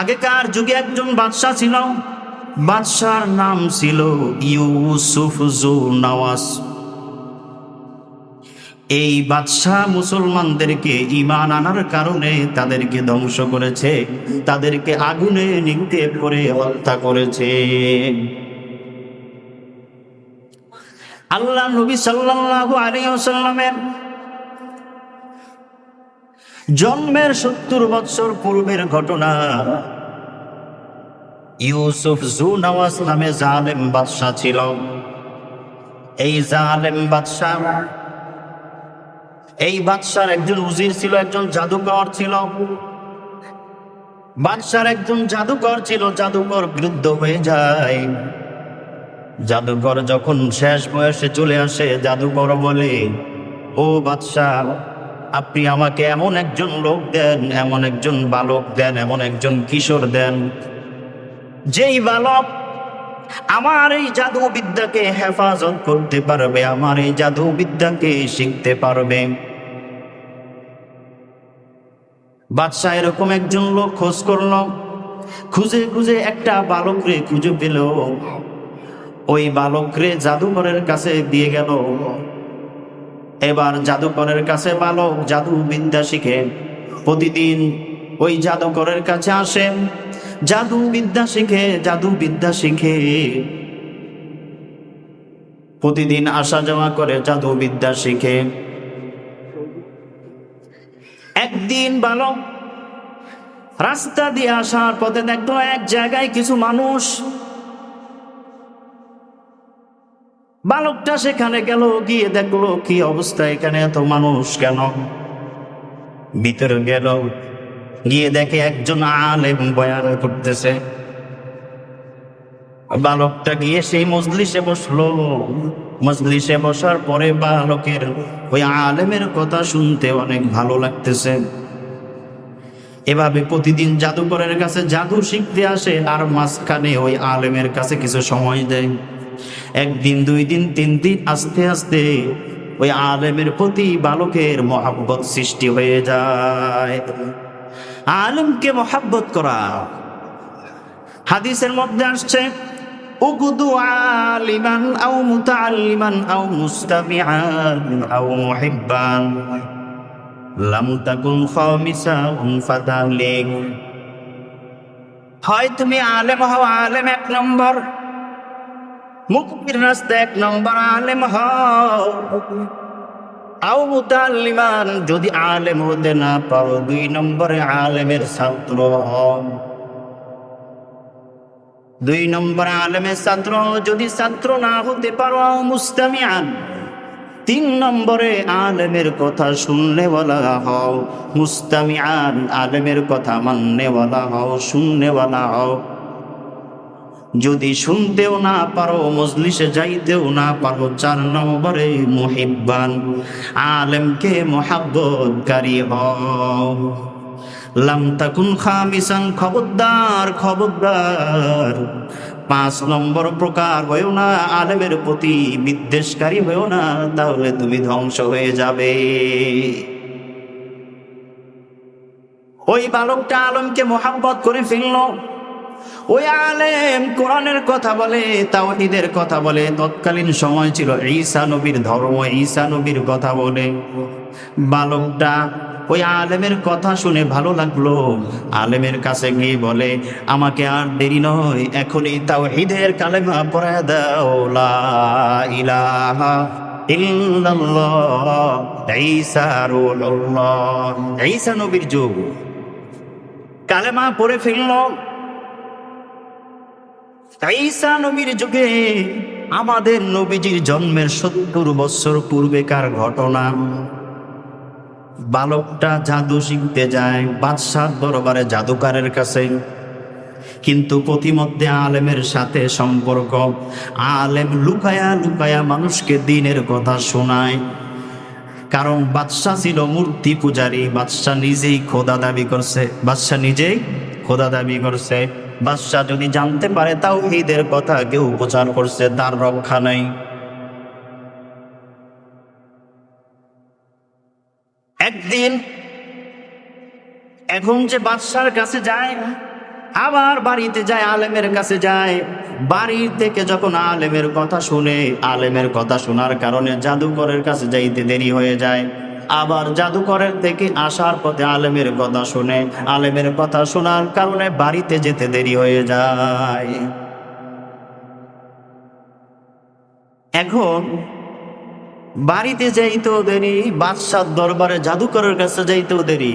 আগেকার যুগে একজন বাদশাহ ছিল। বাদশার নাম ছিল ইউসুফ জু নওয়াজ এই বাদশাহ মুসলমানদেরকে ইমান আনার কারণে তাদেরকে ধ্বংস করেছে, তাদেরকে আগুনে নিক্ষেপ করে হত্যা করেছে। আল্লাহ নবী সাল্লাল্লাহু আলাইহি ওয়াসাল্লামের জন্মের সত্তর বৎসর পূর্বের ঘটনা। ইউসুফ জু নওয়াজ নামে জালেম বাদশাহ ছিল। এই জালেম বাদশাহ, এই বাদশার একজন উজির ছিল, একজন জাদুকর ছিল। বাদশার একজন জাদুকর ছিল, জাদুকর বিরুদ্ধ হয়ে যায়। জাদুকর যখন শেষ বয়সে চলে আসে, জাদুকর বলে, ও বাদশাহ আপনি আমাকে এমন একজন লোক দেন, এমন একজন বালক দেন, এমন একজন কিশোর দেন, যেই বালক আমার এই জাদু বিদ্যাকে হেফাজত করতে পারবে, আমার এই জাদু বিদ্যাকে শিখতে পারবে। বাদশাহ এরকম একজন লোক খোঁজ করল, খুঁজে খুঁজে একটা বালক রে খুঁজে পেল। ওই বালক রে জাদুকরের কাছে দিয়ে গেল। এবার জাদুকরের কাছে বালক জাদু বিদ্যা শিখে। প্রতিদিন ওই জাদুকরের কাছে আসে। জাদু বিদ্যা শিখে জাদু বিদ্যা শিখে। প্রতিদিন আসা যাওয়া করে জাদু বিদ্যা শিখে। একদিন বালক রাস্তা দিয়ে আসার পথে দেখল এক জায়গায় কিছু মানুষ বালকটা সেখানে গেল, গিয়ে দেখল, কি অবস্থা এখানে এত মানুষ কেন? ভিতরে গেল, গিয়ে দেখে একজন আলেম বয়ান করতেছে। বালকটা গিয়ে সেই মজলিসে বসল। মজলিসে বসার পরে বালকের ওই আলেমের কথা শুনতে অনেক ভালো লাগতেছে। এভাবে প্রতিদিন জাদুকরের কাছে জাদু শিখতে আসে, আর মাঝখানে ওই আলেমের কাছে কিছু সময় দেয়। একদিন, দুই দিন, তিন দিন আস্তে আস্তে ওই আলেমের প্রতি বালকের মহাব্বত সৃষ্টি হয়ে যায়। আলেমকে মহাব্বত করা। হাদিসের মধ্যে আসছে আলিমান আও হয় তুমি আলেম হও, আলেম এক নম্বর। মুক্তির রাস্তা এক নম্বর আলেম হও। আও মুতাল্লিমান, যদি আলেম হতে না পারো, দুই নম্বরে আলেমের ছাত্র হও। দুই নম্বর আলেমের ছাত্র যদি ছাত্র না হতে পারো মুস্তামিয়ান তিন নম্বরে আলেমের কথা শুনলে বলা হও মুস্তামিয়ান আলেমের কথা মাননে বলা হও শুননে বলা হও। যদি শুনতেও না পারো, মজলিসে যাইতেও না পারো, চার নম্বরে মুহিব্বান, আলেমকে মোহাব্বতকারী হও। লাম তাকুন খামিসান, খবরদার খবরদার। পাঁচ নম্বর প্রকার হয়েও না, আলেমের প্রতি বিদ্বেষকারী হয়েও না, তাহলে তুমি ধ্বংস হয়ে যাবে। ওই বালকটা আলমকে মোহাব্বত করে ফেলল। ওই আলেম কোরআনের কথা বলে, তাওহীদের কথা বলে। তৎকালীন সময় ছিল ঈসা নবীর ধর্ম, ঈসা নবীর কথা বলে। বালকটা ওই আলেমের কথা শুনে ভালো লাগল। আলেমের কাছে গিয়ে বলে, আমাকে আর দেরি নয়, এখনই তাওহীদের কালেমা পড়ে দাও। ইলাহা ঈসা নবীর যুগ। কালেমা পড়ে ফেলল। ঈসা নবীর যুগে আমাদের নবীজির জন্মের সত্তর বছর পূর্বেকার ঘটনা। বালকটা জাদু শিখতে যায় বাদশাহ দরবারে জাদুকারের কাছে। কিন্তু প্রতিমধ্যে আলেমের সাথে সম্পর্ক, আলেম লুকায়া লুকায়া মানুষকে দিনের কথা শোনায়। কারণ বাদশাহ ছিল মূর্তি পূজারী, বাদশাহ নিজেই খোদা দাবি করছে, বাদশাহ নিজেই খোদা দাবি করছে। বাদশাহ যদি জানতে পারে, তাও ঈদের কথা কেউ প্রচার করছে, তার রক্ষা নেই। একদিন, এখন যে বাদশার কাছে যায় আবার বাড়িতে যায়, আলেমের কাছে যায়। বাড়ির থেকে যখন আলেমের কথা শুনে, আলেমের কথা শোনার কারণে জাদুকরের কাছে যাইতে দেরি হয়ে যায়। আবার জাদুকরের থেকে আসার পথে আলেমের কথা শুনে, আলেমের কথা শোনার কারণে বাড়িতে যেতে দেরি হয়ে যায়। এখন বাড়িতে যাইতেও দেরি, বাদশার দরবারে জাদুকরের কাছে যাইতেও দেরি।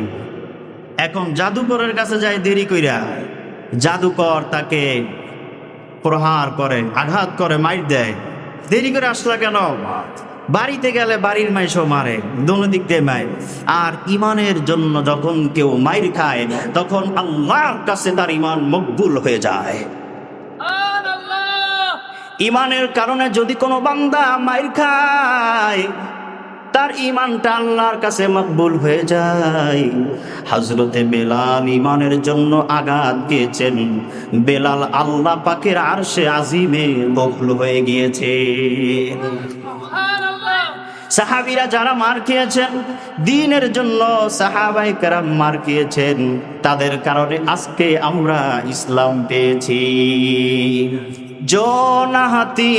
এখন জাদুকরের কাছে যায় দেরি কইরা জাদুকর তাকে প্রহার করে, আঘাত করে, মাইর দেয়। দেরি করে আসলা কেন? বাড়িতে গেলে বাড়ির মাইসও মারে দোনো দিক দিয়ে মায় আর ইমানের জন্য যখন কেউ মাইর খায় তখন আল্লাহর কাছে তার ইমান মকবুল হয়ে যায়। ইমানের কারণে যদি কোনো বান্দা মাইর খায় তার ইমানটা আল্লাহর কাছে মকবুল হয়ে যায়। হজরতে বেলাল ইমানের জন্য আঘাত দিয়েছেন বেলাল আল্লাহ পাকের আরশে আজিমে বকুল হয়ে গিয়েছে। সাহাবিরা যারা মার খেয়েছেন দিনের জন্য সাহাবাই কারাম মার খেয়েছেন তাদের কারণে আজকে আমরা ইসলাম পেয়েছি जो नहती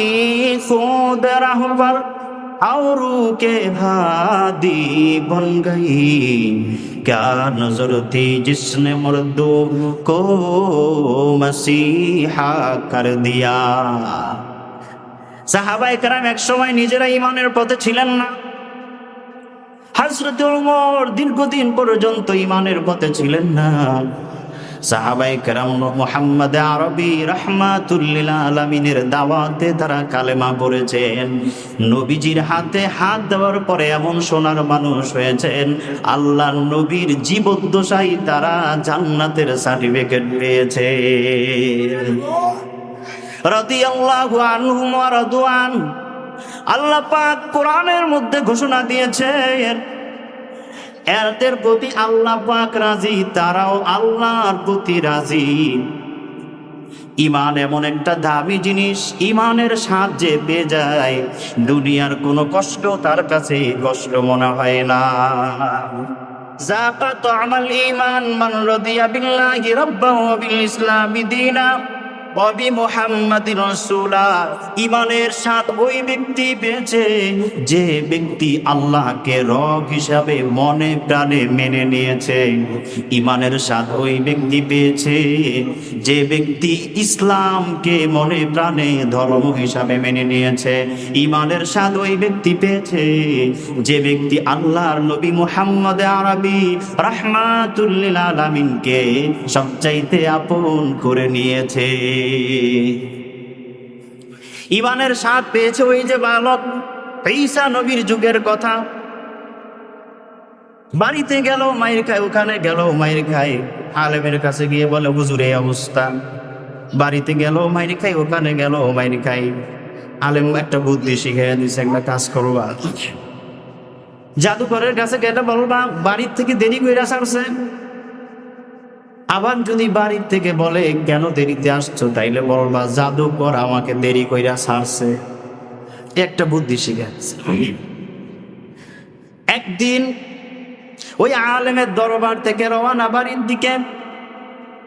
खुद रहबर और के भादी बन गई क्या नजर थी जिसने मर्दों को मसीहा कर दिया সাহাবাই কারাম এক সময় নিজেরা ইমানের পথে ছিলেন না। হাজরত ওমর দীর্ঘদিন পর্যন্ত ইমানের পথে ছিলেন না। সাহাবাই কেরাম মোহাম্মদ আরবি রহমাতুল্লিল আলমিনের দাওয়াতে তারা কালেমা পড়েছেন। নবীজির হাতে হাত দেওয়ার পরে এমন সোনার মানুষ হয়েছেন আল্লাহ নবীর জীবদ্দশাই তারা জান্নাতের সার্টিফিকেট পেয়েছে রাদিয়াল্লাহু আনহুম ওয়া রাদওয়ান আল্লাহ পাক কোরআনের মধ্যে ঘোষণা দিয়েছেন এদের প্রতি আল্লাহ পাক রাজি, তারাও আল্লাহর প্রতি রাজি। ইমান এমন একটা দামি জিনিস ইমানের সাহায্যে পেয়ে যায়, দুনিয়ার কোনো কষ্ট তার কাছে কষ্ট মনে হয় না। জাকাত আমাল ইমান মান রাদিয়া বিল্লাহি রাব্বাহু বিল ইসলামি দীনা। ববি মোহাম্মদ রসুলা ইমানের সাথ ওই ব্যক্তি পেয়েছে যে ব্যক্তি আল্লাহকে রব হিসাবে মনে প্রাণে মেনে নিয়েছে। ইমানের সাথ ওই ব্যক্তি পেয়েছে যে ব্যক্তি ইসলামকে মনে প্রাণে ধর্ম হিসাবে মেনে নিয়েছে। ইমানের সাথ ওই ব্যক্তি পেয়েছে যে ব্যক্তি আল্লাহর নবী মুহাম্মদ আরবি রাহমাতুল্লিল আলামিনকে সবচাইতে আপন করে নিয়েছে। ইমানের স্বাদ পেয়েছে ওই যে বালক, ঈসা নবীর যুগের কথা। বাড়িতে গেল, মায়ের খায়, ওখানে গেল, মায়ের খায়। আলেমের কাছে গিয়ে বলে, হুজুর অবস্থা। বাড়িতে গেল, মায়ের খাই ওখানে গেল, মায়ের খাই আলেম একটা বুদ্ধি শিখে দিছে, একটা কাজ করবা জাদুঘরের কাছে গেলে বলবা বাড়ির থেকে দেরি করে আসছে আবার যদি বাড়ির থেকে বলে, কেন দেরিতে আসছো? তাইলে বলবা জাদুকর আমাকে দেরি কইরা ছাড়ছে। একটা বুদ্ধি শিখাচ্ছে একদিন ওই আলেমের দরবার থেকে রওয়ানা বাড়ির দিকে,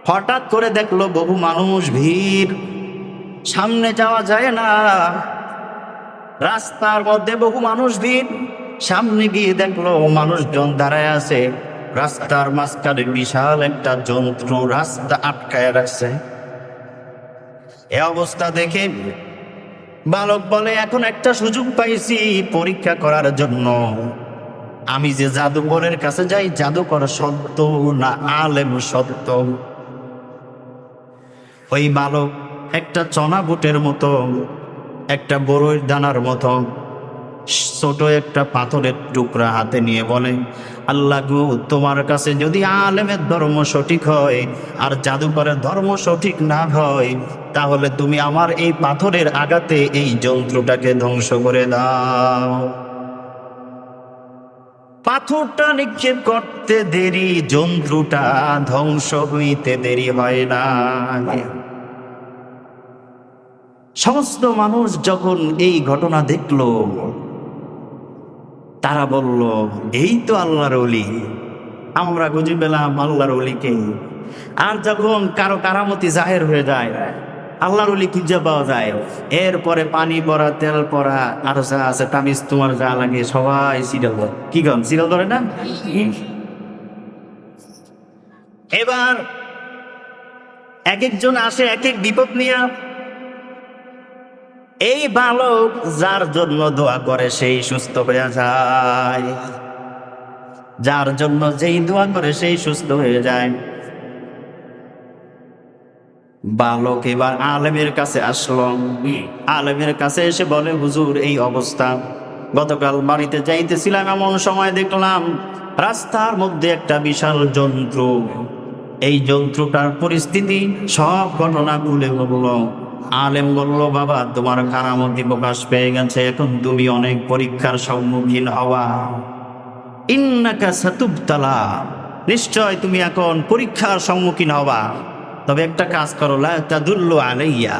হঠাৎ করে দেখল বহু মানুষ, ভিড়। সামনে যাওয়া যায় না। রাস্তার মধ্যে বহু মানুষ, ভিড়। সামনে গিয়ে দেখল মানুষজন দাঁড়ায় আছে। রাস্তার মাঝখানে বিশাল একটা যন্ত্র রাস্তা আটকায় রাখছে। এ অবস্থা দেখে বালক বলে, এখন একটা সুযোগ পাইছি পরীক্ষা করার জন্য। আমি যে জাদুকরের কাছে যাই জাদুকর সত্য না আলেম সত্য? ওই বালক একটা চনা বুটের মতো, একটা বড়ইর দানার মতো ছোট একটা পাথরের টুকরা হাতে নিয়ে বলে, আল্লাহ গো, তোমার কাছে যদি আলেমের ধর্ম সঠিক হয় আর জাদুকরের ধর্ম সঠিক না হয়, তাহলে তুমি আমার এই পাথরের আঘাতে এই যন্ত্রটাকে ধ্বংস করে দাও। পাথরটা নিক্ষেপ করতে দেরি, যন্ত্রটা ধ্বংস হইতে দেরি হয় না। সমস্ত মানুষ যখন এই ঘটনা দেখল তারা বলল, এই তো আল্লাহর অলি আমরা খুঁজে পেলাম আল্লাহর অলিকে আর যখন কারও কারামতি জাহের হয়ে যায়, আল্লাহর অলি খুঁজে পাওয়া যায়। এরপরে পানি পরা তেল পরা আর যা আছে তামিজ তোমার যা লাগে সবাই সিরিয়াল ধরে। কি কন সিরিয়াল ধরে না? এবার এক একজন আসে, এক এক বিপদ নিয়ে এই বালক যার জন্য দোয়া করে সেই সুস্থ হয়ে যায়। যার জন্য যেই দোয়া করে সেই সুস্থ হয়ে যায়। বালক এবার আলেমের কাছে আসলো। আলেমের কাছে এসে বলে, হুজুর, এই অবস্থা। গতকাল বাড়িতে যাইতেছিলাম এমন সময় দেখলাম রাস্তার মধ্যে একটা বিশাল যন্ত্র। এই যন্ত্রটার পরিস্থিতি সব ঘটনা খুলে বলল। আলেম বলল, বাবা, তোমার কারামতি প্রকাশ পেয়ে গেছে। এখন তুমি অনেক পরীক্ষার সম্মুখীন হওয়া। ইন্নাকা সাতুবতালা। নিশ্চয় তুমি এখন পরীক্ষার সম্মুখীন হবা তবে একটা কাজ করো, লা তাদুল্লু আলাইয়া।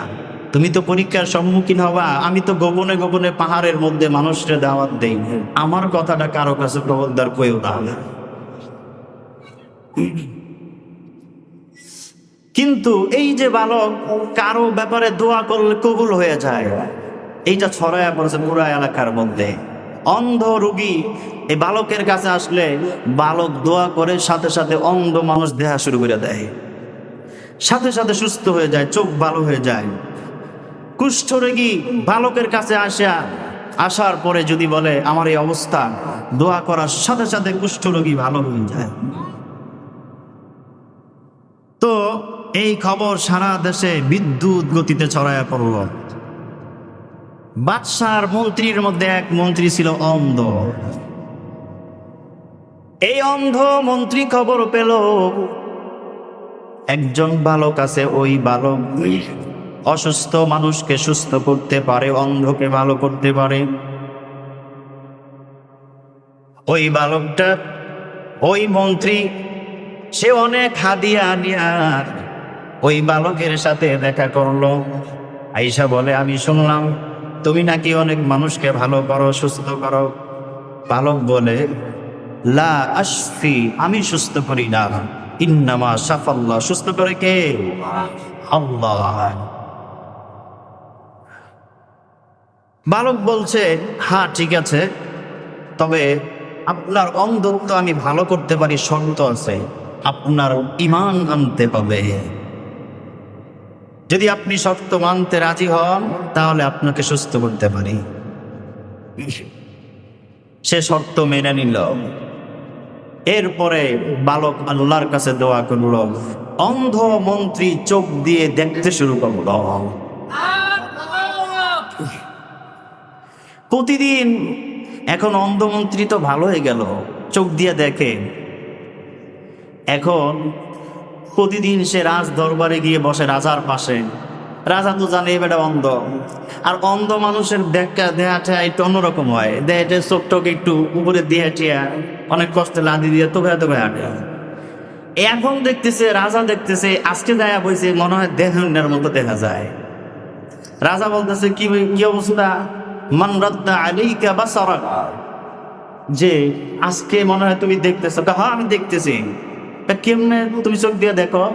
তুমি তো পরীক্ষার সম্মুখীন হবা আমি তো গোপনে গোপনে পাহাড়ের মধ্যে মানুষকে দাওয়াত দেই। আমার কথাটা কারও কাছে প্রবলদার কয়েও না। কিন্তু এই যে বালক কারও ব্যাপারে দোয়া করলে কবুল হয়ে যায়, এইটা ছড়ায় পড়েছে পুরো এলাকার মধ্যে। অন্ধ রুগী এই বালকের কাছে আসলে বালক দোয়া করে, সাথে সাথে অন্ধ মানুষ দেহা শুরু করে দেয়। সাথে সাথে সুস্থ হয়ে যায়, চোখ ভালো হয়ে যায়। কুষ্ঠ রোগী বালকের কাছে আসা আসার পরে যদি বলে, আমার এই অবস্থা। দোয়া করার সাথে সাথে কুষ্ঠ রোগী ভালো হয়ে যায়। এই খবর সারা দেশে বিদ্যুৎ গতিতে ছড়াইয়া পড়ল। বাদশার মন্ত্রীর মধ্যে এক মন্ত্রী ছিল অন্ধ। এই অন্ধ মন্ত্রী খবর পেল, একজন বালক আছে, ওই বালক অসুস্থ মানুষকে সুস্থ করতে পারে, অন্ধকে ভালো করতে পারে। ওই বালকটা, ওই মন্ত্রী, সে অনেক হাদিয়া আনিয়ার ওই বালকের সাথে দেখা করল। আইসা বলে, আমি শুনলাম তুমি নাকি অনেক মানুষকে ভালো করো, সুস্থ করো। বালক বলে, লা আশফি, আমি সুস্থ করি না। ইন্নামা সাফাল্লাহ সুস্থ করে কে? আল্লাহ। বালক বলছে হ্যাঁ ঠিক আছে। তবে আপনার অন্ধত্ব আমি ভালো করতে পারি, শর্ত আছে। আপনার ইমান আনতে হবে। যদি আপনি শর্ত মানতে রাজি হন, তাহলে আপনাকে সুস্থ করতে পারি। সে শর্ত মেনে নিল। এরপরে বালক আল্লাহর কাছে দোয়া করল, অন্ধ মন্ত্রী চোখ দিয়ে দেখতে শুরু করল। প্রতিদিন এখন অন্ধমন্ত্রী তো ভালো হয়ে গেল, চোখ দিয়ে দেখে। এখন প্রতিদিন সে রাজ দরবারে গিয়ে বসে রাজার পাশে। রাজা তো জানে বেটা অন্ধ। আর অন্ধ মানুষের দেখা, দেহাটা একটু অন্যরকম হয়। দেহাটা চোখ টোক একটু উপরে দিয়ে টিয়া অনেক কষ্টে লাদি দিয়ে তোকে তোকে হাঁটে। এখন দেখতেছে, রাজা দেখতেছে, আজকে যায় বইছে, মনে হয় দেহের মতো দেখা যায়। রাজা বলতেছে, কি অবস্থা? মান রাদ্দা আলাইকা বাসারাকা যে, আজকে মনে হয় তুমি দেখতেছো। হ্যাঁ আমি দেখতেছি। তা কেমনে তুমি চোখ দিয়ে দেখো?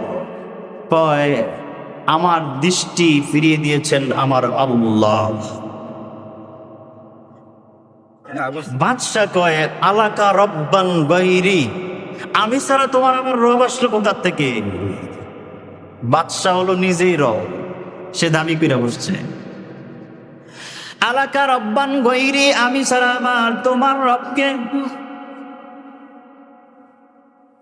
কয়, আমার দৃষ্টি ফিরিয়ে দিয়েছেন আমার আল্লাহ। বাদশাহ কয়, আলাকা রব্বান গৈরি আমি ছাড়া তোমার আমার রব আসলো কোথার থেকে? বাদশাহ হলো নিজেই রব, সে দাবি করে বসছে। আলাকা রব্বান গৈরি আমি ছাড়া আমার তোমার রবকে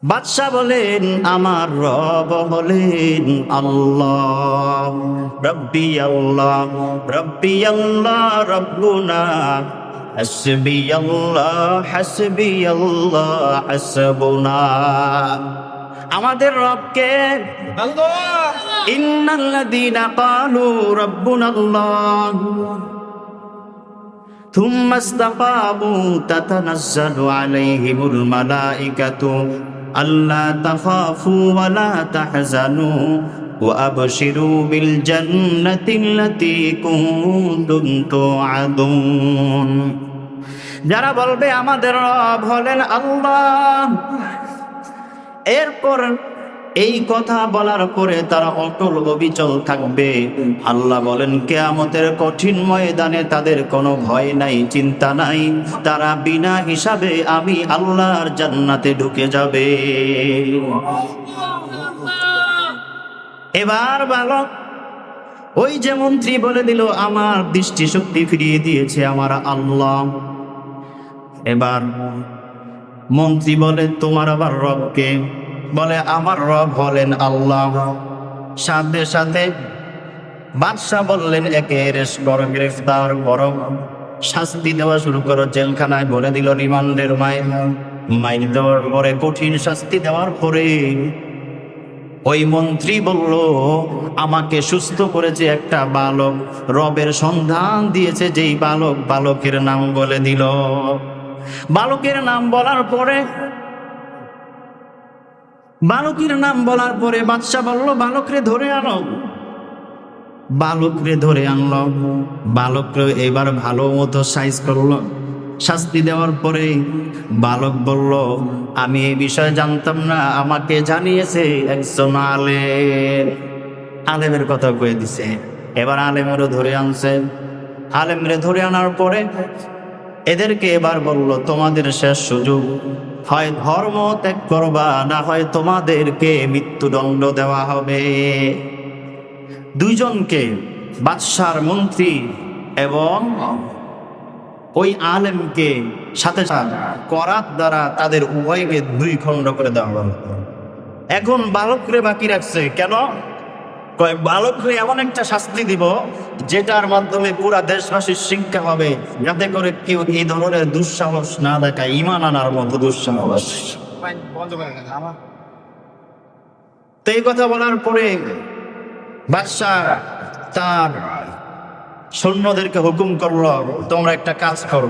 বাদশাহ বলেন আমার রব হলেন আল্লাহ রব্বি আল্লাহ রব্বি আল্লাহ রব্বুনা হাসবি আল্লাহ হাসবি আল্লাহ হাসবুনা আমাদের রবকে ইন্নাল্লাযীনা ক্বালু রাব্বুনা আল্লাহ ثم استقاموا تتنزل عليهم الملائكة ألا تخافوا ولا تحزنوا وأبشروا بالجنة التي كنتم توعدون যারা বলবে আমাদের রব হলেন আল্লাহ এরপর এই কথা বলার পরে তারা অটল অবিচল থাকবে। আল্লাহ বলেন, কেয়ামতের কঠিন ময়দানে তাদের কোনো ভয় নাই, চিন্তা নাই। তারা বিনা হিসাবে আমি আল্লাহর জান্নাতে ঢুকে যাবে। এবার বালক ওই যে মন্ত্রী বলে দিল, আমার দৃষ্টিশক্তি ফিরিয়ে দিয়েছে আমার আল্লাহ। এবার মন্ত্রী বলে, তোমার আবার রবকে? বলে, আমার রব হলেন আল্লাহ। সাথে সাথে বাদশাহ বললেন, একে রেস করো গ্রেফতার করো। শাস্তি দেওয়া শুরু করো, জেলখানায় বলে দিল রিমান্ডের মাইল। মাইল দেওয়ার পরে কঠিন শাস্তি দেওয়ার পরে ওই মন্ত্রী বলল, আমাকে সুস্থ করেছে একটা বালক। রবের সন্ধান দিয়েছে যেই বালক বালকের নাম বলে দিল। বালকের নাম বলার পরে বালকের নাম বলার পরে বাদশাহ বলল, বালকরে ধরে আনো। বালকরে ধরে আনলো। বালকরে এবার ভালো মতো সাইজ করল। শাস্তি দেওয়ার পরে বালক বলল, আমি এই বিষয়ে জানতাম না, আমাকে জানিয়েছে একজন আলেম। আলেমের কথা কয়ে দিছে। এবার আলেমেরও ধরে আনছে। আলেমরে ধরে আনার পরে এদেরকে এবার বলল, তোমাদের শেষ সুযোগ। হয় ধর্ম ত্যাগ করবা, না হয় তোমাদেরকে মৃত্যুদণ্ড দেওয়া হবে। দুইজনকে বাদশার মন্ত্রী এবং ওই আলেমকে সাথে করাত দ্বারা তাদের উভয়কে দুই খণ্ড করে দেওয়া হলো। এখন বালকরে বাকি রাখছে। কেন? কয় বালকরে এমন একটা শাস্তি দিব, যেটার মাধ্যমে পুরা দেশবাসীর শিক্ষা হবে, যাতে করে কেউ এই ধরনের দুঃসাহস না দেখায় ইমান আনার মতো দুঃসাহস। তো এই কথা বলার পরে বাদশাহ তার সৈন্যদেরকে হুকুম করল, তোমরা একটা কাজ করো।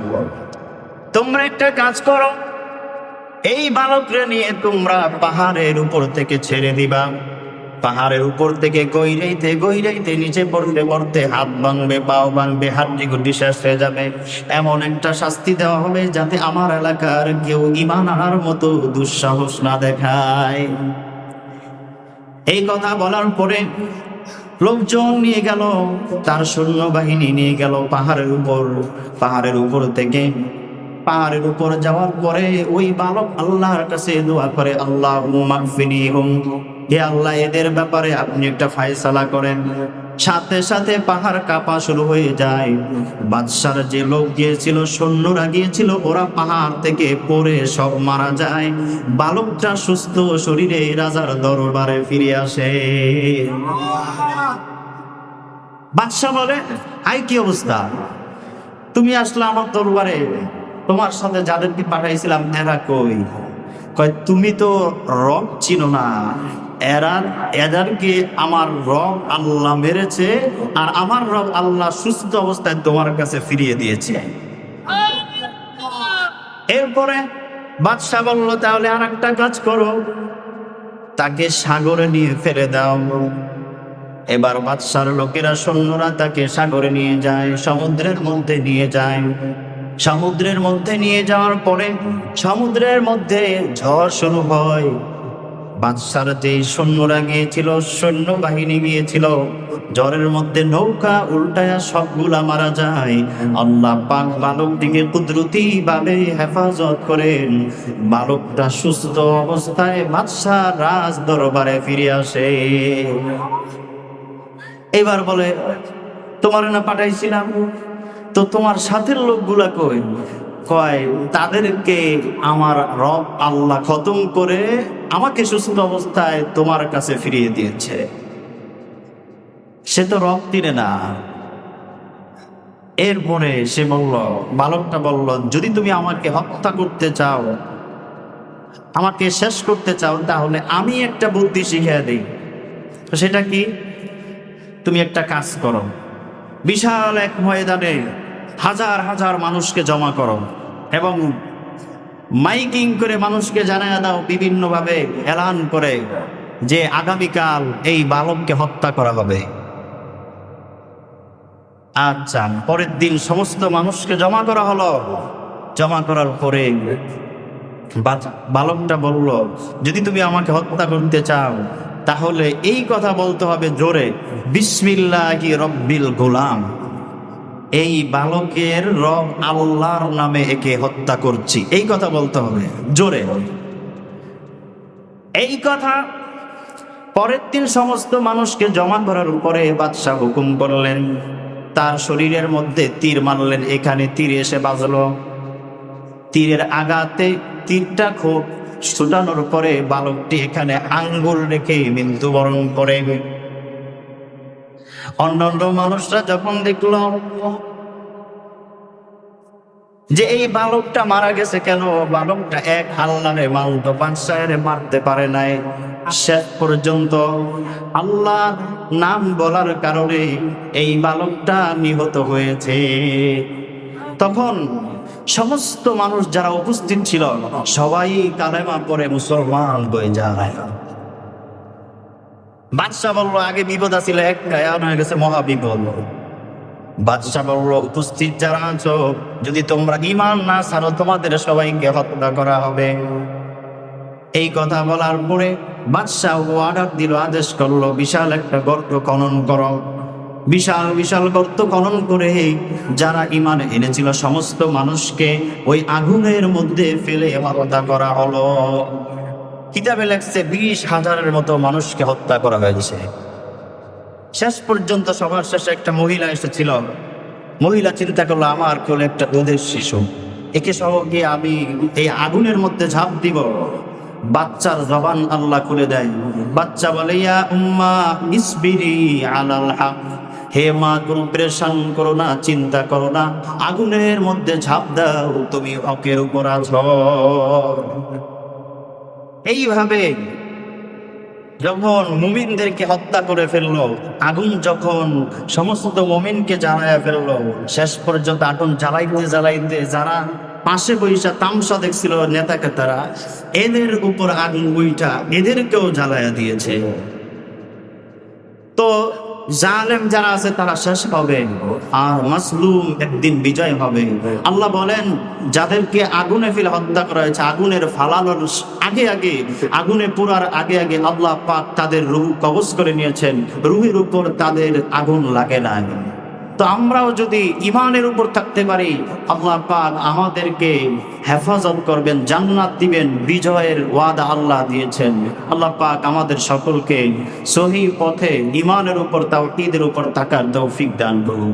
তোমরা একটা কাজ করো। এই বালকরে নিয়ে তোমরা পাহাড়ের উপর থেকে ছেড়ে দিবা। পাহাড়ের উপর থেকে গইরাইতে গইরাইতে নিচে পড়তে পড়তে হাত ভাঙবে, পাও ভাঙবে, হাড্ডি গুড্ডি শেষ হয়ে যাবে। এমন একটা শাস্তি দেওয়া হবে যাতে আমার এলাকার কেউ ইমান আনার মতো দুঃসাহস না দেখায়। এই কথা বলার পরে লোকজন নিয়ে গেল, তার সৈন্যবাহিনী নিয়ে গেল পাহাড়ের উপর। পাহাড়ের উপর থেকে, পাহাড়ের উপর যাওয়ার পরে ওই বালক আল্লাহর কাছে দোয়া করে আল্লাহ মাগফিনি হুম। হে আল্লাহ, এদের ব্যাপারে আপনি একটা ফায়সালা করেন। সাথে সাথে পাহাড় কাঁপা শুরু হয়ে যায়। বাদশার যে লোক গিয়েছিল, সৈন্যরা গিয়েছিল, ওরা পাহাড় থেকে পড়ে সব মারা যায়। বালকটা সুস্থ শরীরে রাজার দরবারে ফিরে আসে। বাদশাহ বলে আই কি অবস্থা? তুমি আসলে আমার দরবারে? তোমার সাথে যাদেরকে পাঠাইছিলাম, এরা কই? কয়, তুমি তো রব চিনো না। এরা এদেরকে আমার রব আল্লাহ মেরেছে আর আমার রব আল্লাহ সুস্থ অবস্থায় তোমার কাছে ফিরিয়ে দিয়েছে। এরপরে বাদশাহ বলল, তাহলে আর একটা কাজ করো। তাকে সাগরে নিয়ে ফেলে দাও। এবার বাদশার লোকেরা সৈন্যরা তাকে সাগরে নিয়ে যায়, সমুদ্রের মধ্যে নিয়ে যায়। সমুদ্রের মধ্যে নিয়ে যাওয়ার পরে সমুদ্রের মধ্যে ঝড় শুরু হয়। বাদশার যে সৈন্যরা গিয়েছিল সৈন্য বাহিনী গিয়েছিল, জ্বরের মধ্যে নৌকা উল্টায়া সবগুলা মারা যায়। আল্লাহ পাক বালক দিকে কুদরতি ভাবে হেফাজত করেন। বালকটা সুস্থ অবস্থায় বাদশাহ রাজ দরবারে ফিরে আসে। এবার বলে, তোমার না পাঠাইছিলাম? তো তোমার সাথের লোকগুলা কই? কয়, তাদেরকে আমার রব আল্লাহ খতম করে আমাকে সুস্থ অবস্থায় তোমার কাছে ফিরিয়ে দিয়েছে। সে তো রব তিনে না। এরপরে সে বলল, বালকটা বলল, যদি তুমি আমাকে হত্যা করতে চাও, আমাকে শেষ করতে চাও, তাহলে আমি একটা বুদ্ধি শিখিয়ে দিই। সেটা কি? তুমি একটা কাজ করো। বিশাল এক ময়দানে হাজার হাজার মানুষকে জমা করো এবং মাইকিং করে মানুষকে জানায় দাও বিভিন্নভাবে এলান করে যে আগামীকাল এই বালককে হত্যা করা হবে। আচ্ছা পরের দিন সমস্ত মানুষকে জমা করা হলো। জমা করার পরে বালকটা বলল, যদি তুমি আমাকে হত্যা করতে চাও, তাহলে এই কথা বলতে হবে জোরে, বিসমিল্লাহি রব্বিল গোলাম। এই বালকের রব আল্লাহর নামে একে হত্যা করছি। এই কথা বলতে হবে। জোরে। এই কথা পরের দিন সমস্ত মানুষকে জমা করার উপরে বাদশাহ হুকুম করলেন, তার শরীরের মধ্যে তীর মারলেন, এখানে তীর এসে বাজলো। তীরের আঘাতে তীরটা খুব ছুটানোর পরে বালকটি এখানে আঙ্গুল রেখে মৃত্যুবরণ করে। অন্যান্য মানুষরা যখন দেখল যে এই বালকটা মারা গেছে কেন? বালকটা এক হাল্লারে মালত বাদশাহের মারতে পারে নাই। শেষ পর্যন্ত আল্লাহ নাম বলার কারণে এই বালকটা নিহত হয়েছে। তখন সমস্ত মানুষ যারা উপস্থিত ছিল, সবাই কালেমা পরে মুসলমান হয়ে যায়। বাদশাহ বলল, আগে বিপদ আছিল একটা, এখন হয়ে গেছে মহা বিপদ। বাদশাহ বলল, উপস্থিত যারা আছো, যদি তোমরা ইমান না ছাড়ো, তোমাদের সবাইকে হত্যা করা হবে। এই কথা বলার পরে বাদশাহ অর্ডার দিল, আদেশ করল, বিশাল একটা গর্ত খনন করো। বিশাল বিশাল গর্ত খনন করে যারা ইমান এনেছিল, সমস্ত মানুষকে ওই আগুনের মধ্যে ফেলে হত্যা করা হলো। কিতাবে লেখছে বিশ হাজারের মতো মানুষকে হত্যা করা হয়েছে। শেষ পর্যন্ত সবার শেষে একটা মহিলা এসেছিল। মহিলা চিন্তা করল, আমার কোলে একটা দুধের শিশু। একে সহ গিয়ে আমি এই আগুনের মধ্যে ঝাঁপ দিব। বাচ্চার জবান আল্লাহ খুলে দেয়। বাচ্চা বলে, ইয়া উম্মা, ইসবিরি হে মা, কোনো প্রেশান করো না, চিন্তা করো না। আগুনের মধ্যে ঝাঁপ দাও, তুমি হকের উপর আছো। এইভাবে যখন মুমিনদেরকে হত্যা করে ফেলল, আগুন যখন সমস্ত মুমিনকে জ্বালায়া ফেলল, শেষ পর্যন্ত আগুন জ্বালাইতে জ্বালাইতে যারা পাশে বৈশা তামসা দেখছিল নেতাকে তারা এদের উপর আগুন বইটা এদেরকেও জ্বালায়া দিয়েছে। তো জালেম যারা আছে তারা শেষ হবে আর মাসলুম একদিন বিজয় হবে। আল্লাহ বলেন, যাদেরকে আগুনে ফেলে হত্যা করা হয়েছে, আগুনের ফালানোর আগে আগে, আগুনে পুরার আগে আগে আল্লাহ পাক তাদের রুহ কবজ করে নিয়েছেন। রুহের উপর তাদের আগুন লাগে না তো আমরাও যদি ইমানের উপর থাকতে পারি, আল্লাহ পাক আমাদেরকে হেফাজত করবেন, জান্নাত দিবেন, বিজয়ের ওয়াদা আল্লাহ দিয়েছেন। আল্লাহ পাক আমাদের সকলকে সহি পথে ইমানের উপর তাও উপর থাকার তৌফিক দান করুন।